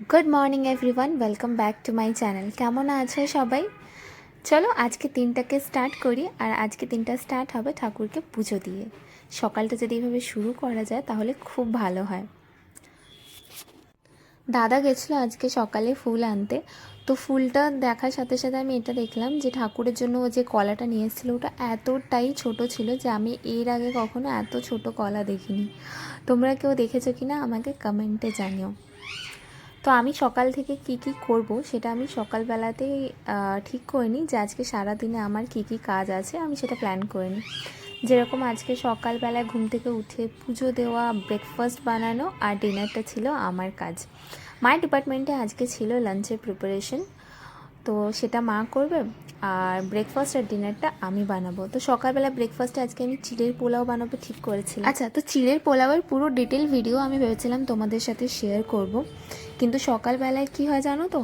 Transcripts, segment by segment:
Good morning everyone welcome back to my channel কেমন আছে সবাই? চলো আজকে তিনটাকে স্টার্ট করি, আর আজকে তিনটা স্টার্ট হবে ঠাকুরকে পুজো দিয়ে। সকালটা যদি এভাবে শুরু করা যায়, তাহলে খুব ভালো হয়। দাদা গেছিল আজকে সকালে ফুল আনতে। তো ফুলটা দেখার সাথে সাথে আমি এটা দেখলাম যে ঠাকুরের জন্য ও যে কলাটা নিয়ে এসেছিল, ওটা এতটাই ছোট ছিল যে আমি এর আগে কখনো এত ছোট কলা দেখিনি। তোমরা কেউ দেখেছ কি না আমাকে কমেন্টে জানিও। তো আমি সকাল থেকে কি কি করব সেটা আমি সকালবেলাতেই ঠিক করে নিই যে আজকে সারা দিনে আমার কি কি কাজ আছে আমি সেটা প্ল্যান করে নিই। যেরকম আজকে সকালবেলায় ঘুম থেকে উঠে পুজো দেওয়া ব্রেকফাস্ট বানানো আর ডিনারটা ছিল আমার কাজ। মায়ের ডিপার্টমেন্টে আজকে ছিল লাঞ্চের প্রিপারেশন তো সেটা মা করবে আর ব্রেকফাস্ট আর ডিনারটা আমি বানাবো। তো সকালবেলা ব্রেকফাস্টে আজকে আমি চিড়ের পোলাও বানাবো ঠিক করেছিলাম। আচ্ছা তো চিড়ের পোলাওয়ের পুরো ডিটেল ভিডিও আমি ভেবেছিলাম তোমাদের সাথে শেয়ার করব। কিন্তু সকালবেলায় কি হয় জানো তো?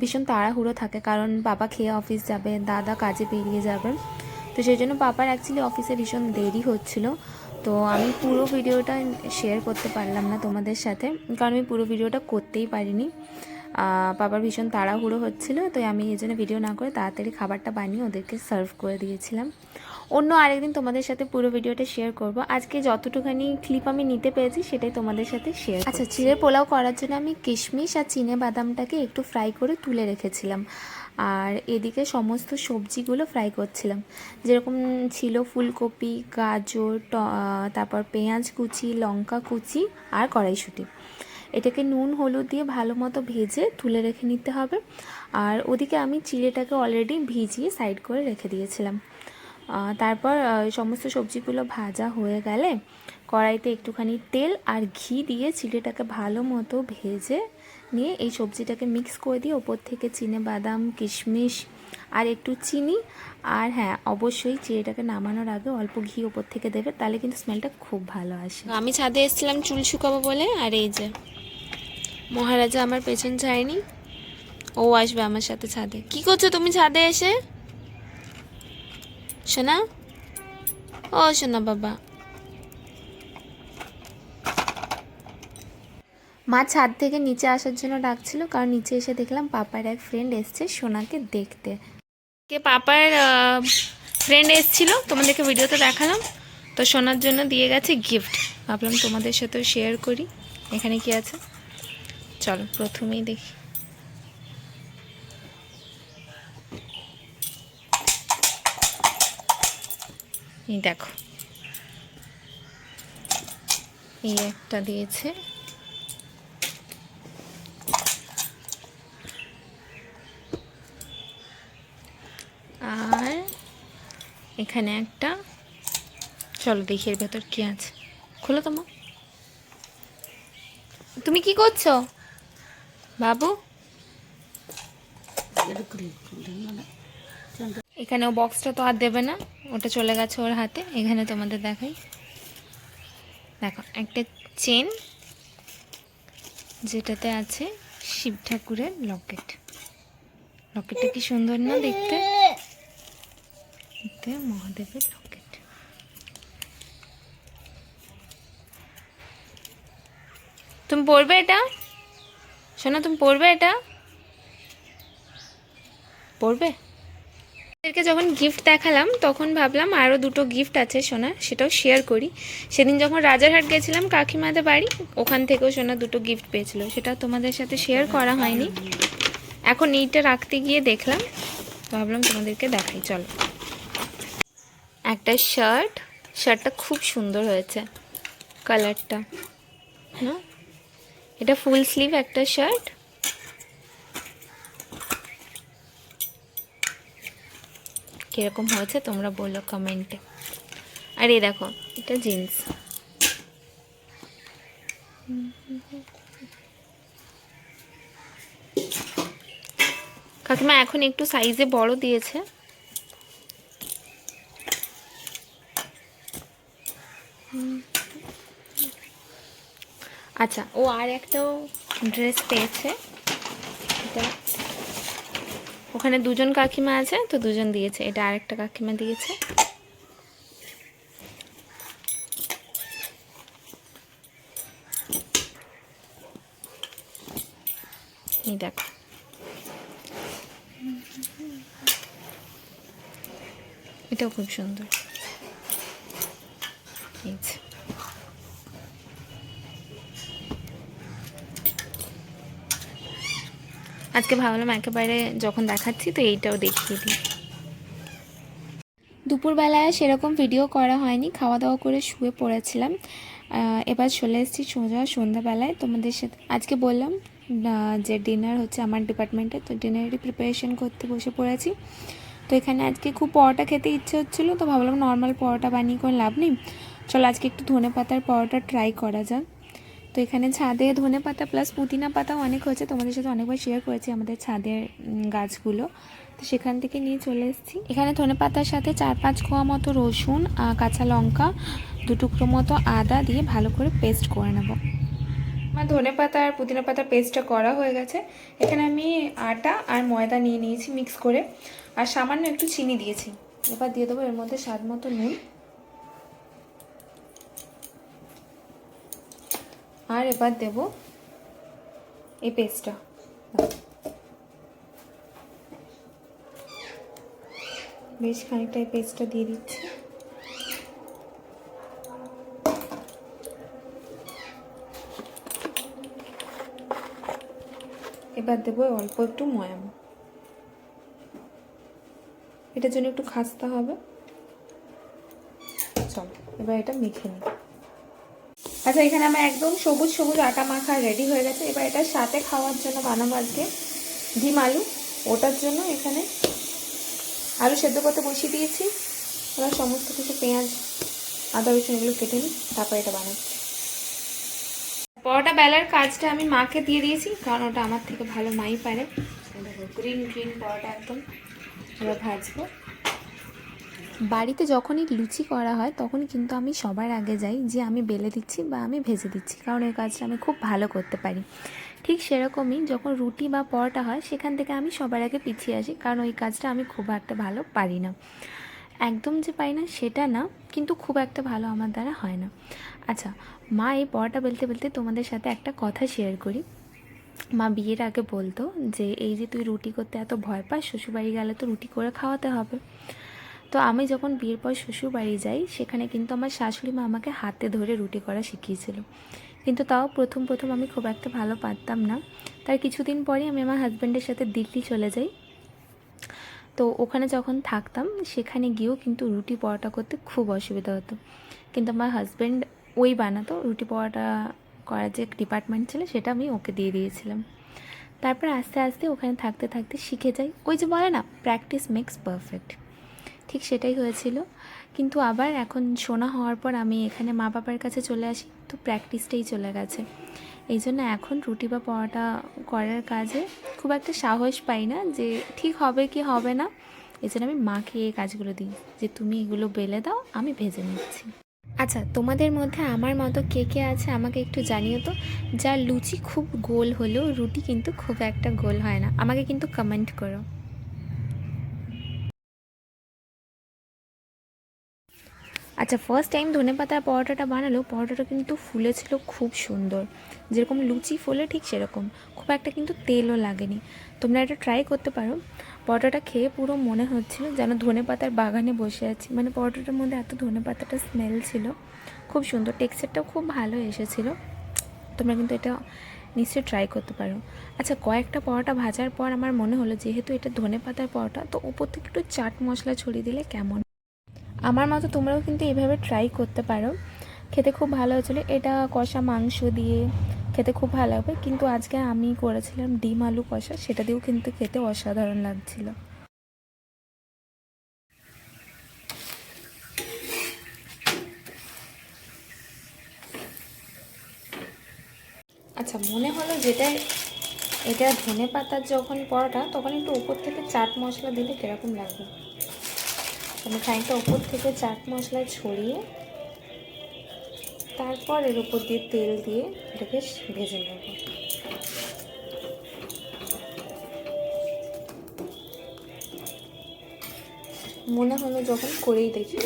ভীষণ তাড়াহুড়ো থাকে। কারণ বাবা খেয়ে অফিস যাবে, দাদা কাজে বেরিয়ে যাবে। তো সেই জন্য পাপার অ্যাকচুয়ালি অফিসে ভীষণ দেরি হচ্ছিল। তো আমি পুরো ভিডিওটা শেয়ার করতে পারলাম না তোমাদের সাথে। কারণ আমি পুরো ভিডিওটা করতেই পারিনি। বাবার ভীষণ তাড়াহুড়ো হচ্ছিল তো আমি এই জন্য ভিডিও না করে তাড়াতাড়ি খাবারটা বানিয়ে ওদেরকে সার্ভ করে দিয়েছিলাম। অন্য আরেকদিন তোমাদের সাথে পুরো ভিডিওটা শেয়ার করব। আজকে যতটুখানি ক্লিপ আমি নিতে পেরেছি সেটাই তোমাদের সাথে শেয়ার আচ্ছা চিড়ে পোলাও করার জন্য আমি কিশমিশ আর চিনে বাদামটাকে একটু ফ্রাই করে তুলে রেখেছিলাম। আর এদিকে সমস্ত সবজিগুলো ফ্রাই করছিলাম। যেরকম ছিল ফুলকপি গাজর ট- তারপর পেঁয়াজ কুচি লঙ্কা কুচি আর কড়াইশুঁটি। এটাকে নুন, হলুদ দিয়ে ভালো মতো ভেজে তুলে রেখে নিতে হবে। আর ওদিকে আমি চিড়েটাকে অলরেডি ভিজিয়ে সাইড করে রেখে দিয়েছিলাম। তারপর সমস্ত সবজিগুলো ভাজা হয়ে গেলে কড়াইতে একটুখানি তেল আর ঘি দিয়ে চিড়েটাকে ভালো মতো ভেজে নিয়ে এই সবজিটাকে মিক্স করে দিয়ে ওপর থেকে চিনে বাদাম, কিশমিশ আর একটু চিনি। আর হ্যাঁ অবশ্যই চিড়েটাকে নামানোর আগে অল্প ঘি ওপর থেকে দেবে, তাহলে কিন্তু স্মেলটা খুব ভালো আসে। আমি ছাদে এসেছিলাম চুল শুকাবো বলে, আর এই যে মহারাজা আমার পেছন চায়নি ও আসবে আমার সাথে ছাদে। কি করছ তুমি ছাদে এসে? শোনা ও শোনা বাবা। মা ছাদ থেকে নিচে আসার জন্য ডাকছিল, কারণ নিচে এসে দেখলাম পাপার এক ফ্রেন্ড এসছে সোনাকে দেখতে। কে পাপার ফ্রেন্ড এসছিল, তোমাদেরকে ভিডিওতে দেখালাম। তো সোনার জন্য দিয়ে গেছে গিফট ভাবলাম তোমাদের সাথেও শেয়ার করি। এখানে কি আছে? চলো, প্রথমেই দেখি। এই দেখো। এই একটা দিয়েছে। আর এখানে একটা, চলো দেখি এর ভেতর কি আছে। খোলো তোমার তুমি কি করছ? বাবু? এখানে ও বক্সটা তো আর দেবে না। ওটা চলে গেছে ওর হাতে। এখানে তোমাদের দেখাই। দেখো, একটা চেন যেটাতে আছে শিব ঠাকুরের লকেট লকেটটা কি সুন্দর না দেখতে? দেখতে মহাদেবের লকেট তুমি পড়বে এটা? শোনো তুমি পড়বে এটা? পড়বে এদেরকে যখন গিফট দেখালাম, তখন ভাবলাম আরও দুটো গিফট আছে সোনা, সেটাও শেয়ার করি। সেদিন যখন রাজারহাট গেছিলাম কাকিমাদের বাড়ি, ওখান থেকেও সোনা দুটো গিফট পেয়েছিল। সেটা তোমাদের সাথে শেয়ার করা হয়নি। এখন এইটা রাখতে গিয়ে দেখলাম, ভাবলাম তোমাদেরকে দেখাই, চলো। একটা শার্ট শার্টটা খুব সুন্দর হয়েছে কালারটা না? এটা ফুল স্লিভ একটা শার্ট। কীরকম হয়েছে তোমরা বলো কমেন্টে। আর এই দেখো, এটা জিন্স। কাকিমা এখন একটু সাইজে বড় দিয়েছে। হুম। আচ্ছা ও আর একটাও ড্রেস পেয়েছে। ওখানে দুজন কাকিমা আছে, তো দুজন দিয়েছে। এটা আরেকটা কাকিমা দিয়েছে। দেখো। এটাও খুব সুন্দর। এই আজকে ভাবলাম একেবারে যখন দেখাচ্ছি তো এইটাও দেখিয়ে দিই। দুপুরবেলায় সেরকম ভিডিও করা হয়নি খাওয়া দাওয়া করে শুয়ে পড়েছিলাম। এবার চলে এসেছি সোজা সন্ধ্যাবেলায়। তোমাদের সাথে আজকে বললাম যে ডিনার হচ্ছে আমার ডিপার্টমেন্টে তো ডিনারেরই প্রিপারেশন করতে বসে পড়েছি। তো এখানে আজকে খুব পরোটা খেতে ইচ্ছে হচ্ছিল, তো ভাবলাম নর্মাল পরোটা বানিয়ে কোনো লাভ নেই। চলো আজকে একটু ধনে পাতার পরোটা ট্রাই করা যাক। তো এখানে ছাদে ধনে পাতা প্লাস পুদিনা পাতাও অনেক হয়েছে। তোমাদের সাথে অনেকবার শেয়ার করেছি আমাদের ছাদের গাছগুলো। তো সেখান থেকে নিয়ে চলে এসেছি। এখানে ধনে পাতার সাথে চার পাঁচ কোয়া মতো রসুন কাঁচা লঙ্কা, দু টুকরো মতো আদা দিয়ে ভালো করে পেস্ট করে নেব। আমার ধনে পাতা আর পুদিনা পাতার পেস্টটা করা হয়ে গেছে। এখানে আমি আটা আর ময়দা নিয়ে নিয়েছি মিক্স করে। আর সামান্য একটু চিনি দিয়েছি। এবার দিয়ে দেবো এর মধ্যে স্বাদ মতো নুন। আর এবার দেব এই পেস্টটা বেশ খানিকটা এই পেস্টটা দিয়ে দিচ্ছি। এবার দেবো অল্প একটু ময়াম। এটার জন্য একটু খাস্তা হবে। চলো, এবার এটা মেখে নিই। আচ্ছা এখানে আমার একদম সবুজ সবুজ আটা মাখা রেডি হয়ে গেছে। এবার এটা সাথে খাওয়ার জন্য বানাবো আজকে ডিম আলু। ওটার জন্য এখানে আলু সেদ্ধ করতে বসিয়ে দিয়েছি। এবার সমস্ত কিছু পেঁয়াজ, আদা, রসুন এগুলো কেটে নিই, তারপর এটা বানাচ্ছি। পরোটা বেলার কাজটা আমি মাকে দিয়ে দিয়েছি, কারণ ওটা আমার থেকে ভালো মাই পারে। গ্রিন গ্রিন পরোটা একদম। ভাজবো। বাড়িতে যখনই লুচি করা হয়, তখনই কিন্তু আমি সবার আগে যাই যে আমি বেলে দিচ্ছি বা আমি ভেজে দিচ্ছি। কারণ এই কাজটা আমি খুব ভালো করতে পারি। ঠিক সেরকমই যখন রুটি বা পরোটা হয়, সেখান থেকে আমি সবার আগে পিছিয়ে আসি। কারণ ওই কাজটা আমি খুব একটা ভালো পারি না। একদম যে পারি না সেটা না, কিন্তু খুব একটা ভালো আমার দ্বারা হয় না। আচ্ছা মা এই পরোটা বেলতে বেলতে তোমাদের সাথে একটা কথা শেয়ার করি। মা বিয়ের আগে বলতো যে, এই যে তুই রুটি করতে এত ভয় পাস, শ্বশুরবাড়ি গেলে তো রুটি করে খাওয়াতে হবে। তো আমি যখন বিয়ের পর শ্বশুর বাড়ি যাই, সেখানে কিন্তু আমার শাশুড়ি মা আমাকে হাতে ধরে রুটি করা শিখিয়েছিল। কিন্তু তাও প্রথম প্রথম আমি খুব একটা ভালো পারতাম না। তার কিছুদিন পরে আমি আমার হাজব্যান্ডের সাথে দিল্লি চলে যাই। তো ওখানে যখন থাকতাম, সেখানে গিয়েও কিন্তু রুটি পরোটা করতে খুব অসুবিধা হতো। কিন্তু আমার হাজব্যান্ড ওই বানাতো, রুটি পরোটা করার যে ডিপার্টমেন্ট ছিল, সেটা আমি ওকে দিয়ে দিয়েছিলাম। তারপর আস্তে আস্তে ওখানে থাকতে থাকতে শিখে যাই। ওই যে বলে না প্র্যাকটিস মেক্স পারফেক্ট ঠিক সেটাই হয়েছিল। কিন্তু আবার এখন শোনা হওয়ার পর আমি এখানে মা বাবার কাছে চলে আসি, তো প্র্যাকটিসটাই চলে গেছে। এই জন্য এখন রুটি বা পরোটা করার কাজে খুব একটা সাহস পাই না যে ঠিক হবে কি হবে না। এই জন্য আমি মাকে এই কাজগুলো দিই যে তুমি এগুলো বেলে দাও, আমি ভেজে নিচ্ছি। আচ্ছা তোমাদের মধ্যে আমার মতো কে কে আছে আমাকে একটু জানিও তো? যার লুচি খুব গোল হলেও রুটি কিন্তু খুব একটা গোল হয় না। আমাকে কিন্তু কমেন্ট করো। আচ্ছা ফার্স্ট টাইম ধনে পাতার পরোটাটা বানালো, পরোটাটা কিন্তু ফুলেছিল খুব সুন্দর। যেরকম লুচি ফুলে ঠিক সেরকম, খুব একটা কিন্তু তেলও লাগেনি। তোমরা এটা ট্রাই করতে পারো। পরোটাটা খেয়ে পুরো মনে হচ্ছিল যেন ধনে পাতার বাগানে বসে আছি। মানে পরোটাটার মধ্যে এত ধনে পাতাটা স্মেল ছিল, খুব সুন্দর। টেক্সচারটাও খুব ভালো এসেছিল। তোমরা কিন্তু এটা নিশ্চয়ই ট্রাই করতে পারো। আচ্ছা কয়েকটা পরোটা ভাজার পর আমার মনে হলো, যেহেতু এটা ধনে পাতার পরোটা, তো ওপর থেকে একটু চাট মশলা ছড়িয়ে দিলে কেমন? আমার মতো তোমরাও কিন্তু এভাবে ট্রাই করতে পারো। খেতে খুব ভালো হয়েছিলো। এটা কষা মাংস দিয়ে খেতে খুব ভালো লাগবে। কিন্তু আজকে আমি করেছিলাম ডিম আলু কষা। সেটা দিয়েও কিন্তু খেতে অসাধারণ লাগছিল। আচ্ছা মনে হলো যেটা, এটা ধনে পাতার যখন পরোটা, তখন একটু উপর থেকে চাট মশলা দিলে কীরকম লাগবে? আমি খানিকটা উপর থেকে চাট মশলা ছড়িয়ে তারপর এর উপর দিয়ে তেল দিয়ে এটাকে ভেজে নেব। মনে হলো যখন করেই দেখি।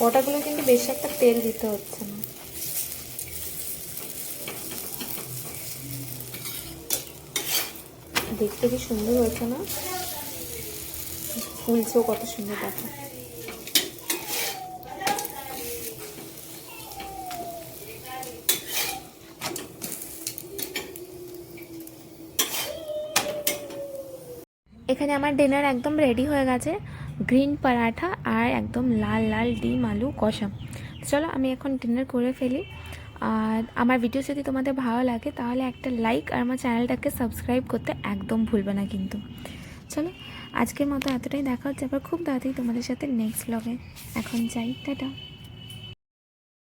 পটাগুলো কিন্তু বেশি একটা তেল দিতে হচ্ছে না। দেখতে কি সুন্দর হয়েছে না? ফুলছেও কত সুন্দর দেখো। এখানে আমার ডিনার একদম রেডি হয়ে গেছে। গ্রিন পরাঠা আর একদম লাল লাল ডিম, আলু কষা চলো আমি এখন ডিনার করে ফেলি। আর আমার ভিডিও যদি তোমাদের ভালো লাগে, তাহলে একটা লাইক আর আমার চ্যানেলটাকে সাবস্ক্রাইব করতে একদম ভুলবে না কিন্তু। চলো, আজকের মতো এতটাই। দেখা হচ্ছে আবার খুব তাড়াতাড়ি তোমাদের সাথে নেক্সট ব্লগে এখন যাই, টাটা।